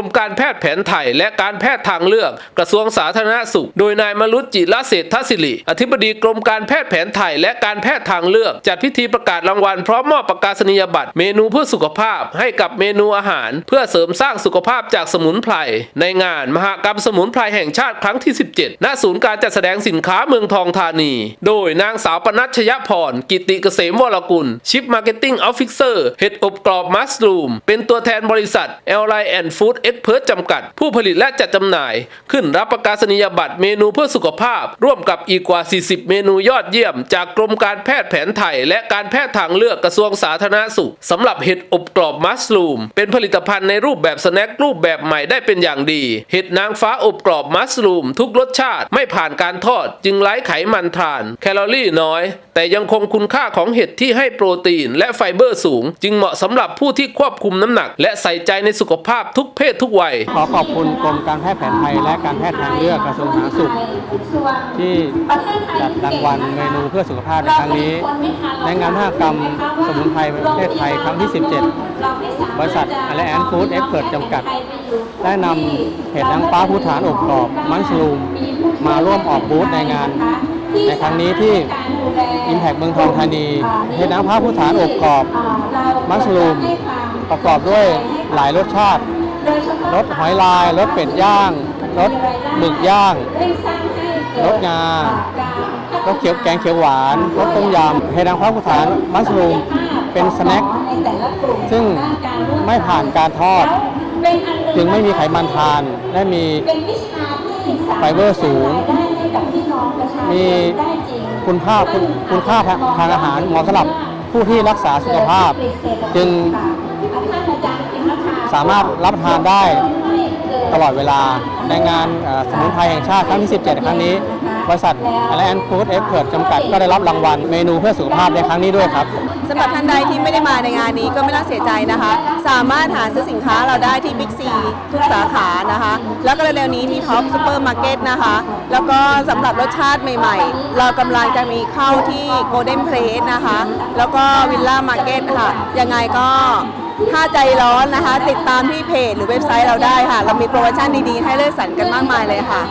รมการแพทย์แผนไทย และการแพทย์ทางเลือก กระทรวงสาธารณสุข โดยนายมรุตจิรเศรษฐศิริ อธิบดีกรมการแพทย์แผนไทย และการแพทย์ทางเลือก จัดพิธีประกาศรางวัลพร้อมมอบประกาศนียบัตร เมนูเพื่อสุขภาพให้กับเมนูอาหาร เพื่อเสริมสร้างสุขภาพจากสมุนไพรในงาน มหกรรมสมุนไพรแห่งชาติครั้งที่ 17 ณ ศูนย์การจัดแสดงสินค้าเมืองทองธานี โดยนางสาวปนัชยพร กิติเกษมวรกุล ชิปมาร์เก็ตติ้งออฟฟิเซอร์เห็ดอบกรอบมัสลูม เป็นตัวแทนบริษัท l อลไลแอนด์ฟู้ด n Food Expert จำกัด ผู้ผลิตและจัดจำหน่าย ขึ้นรับประกาศนียบัตรเมนูเพื่อสุขภาพ ร่วมกับอีกกว่า 40 เมนูยอดเยี่ยม จากกรมการแพทย์แผนไทย และการแพทย์ทางเลือกกระทรวงสาธารณสุขสำหรับเห็ดอบกรอบมัสลูม เป็นผลิตภัณฑ์ในรูปแบบสแน็ครูปแบบใหม่ได้เป็นอย่างดี เห็ดนางฟ้าอบกรอบมัสลูม ทุกรสชาติไม่ผ่านการทอด จึงไร้ไขมันทาน แคลอรี่น้อย แต่ยังคงคุณค่าของเห็ดที่ให้โปรตีน และไฟเบอร์สูง จึงเหมาะสำหรับผู้ที่ควบคุมน้ำหนัก และใส่ใจในสุขภาพทุกเพศทุกวัย ขอขอบคุณกรมการแพทย์แผนไทยและการแพทย์ทางเลือกกระทรวงสาธารณสุข ที่จัดรางวัลเมนูเพื่อสุขภาพในครั้งนี้ ในงานมหกรรมสมุนไพรประเทศไทยครั้งที่ 17 บริษัทอ l แอนฟู้ดเอ็กเพิร์จำกัด ได้นำเห็ดนางฟ้าภูฐานอบกรอบมันชลูมมาร่วมออกบูธในงาน ในครั้งนี้ที่ Impact เมืองทองธานีเห็ดนางฟ้าภูฐานอบกรอบมัสลูมประกอบด้วยหลายรสชาติ รสหอยลายรสเป็ดย่างรสหมึกย่างรสงารสเขียวแกงเขียวหวานรสต้มยำเฮดังพระกุฐานมัสลูมเป็นสแน็คซึ่งไม่ผ่านการทอด จึงไม่มีไขมันทาน และมีไฟเบอร์สูง มีคุณค่าคุณคุณค่าทางอาหารเหมาะสำหรับผู้ที่รักษาสุขภาพ จึง สามารถรับประทานได้ตลอดเวลาในงานสมุนไพรแห่งชาติครั้งที่ 17 ครั้งนี้ บริษัท a อ n Food e x p e r t จำกัดก็ได้รับรางวัลเมนูเพื่อสุขภาพในครั้งนี้ด้วยครับ สำหรับท่านใดที่ไม่ได้มาในงานนี้ก็ไม่ต้องเสียใจนะคะ สามารถหาซื้อสินค้าเราได้ที่บิ๊กซีทุกสาขานะคะ แล้วก็เร็วๆนี้ที่ท็อปซูเปอร์มาร์เก็ตนะคะ แล้วก็สำหรับรสชาติใหม่ๆ เรากำลังจะมีเข้าที่โกลเด้นเพลสนะคะ แล้วก็วิลล่ามาร์เก็ตค่ะ ยังไงก็ถ้าใจร้อนนะคะ ติดตามที่เพจหรือเว็บไซต์เราได้ค่ะ เรามีโปรโมชั่นดีๆ ให้เลือกสรรกันมากมายเลยค่ะ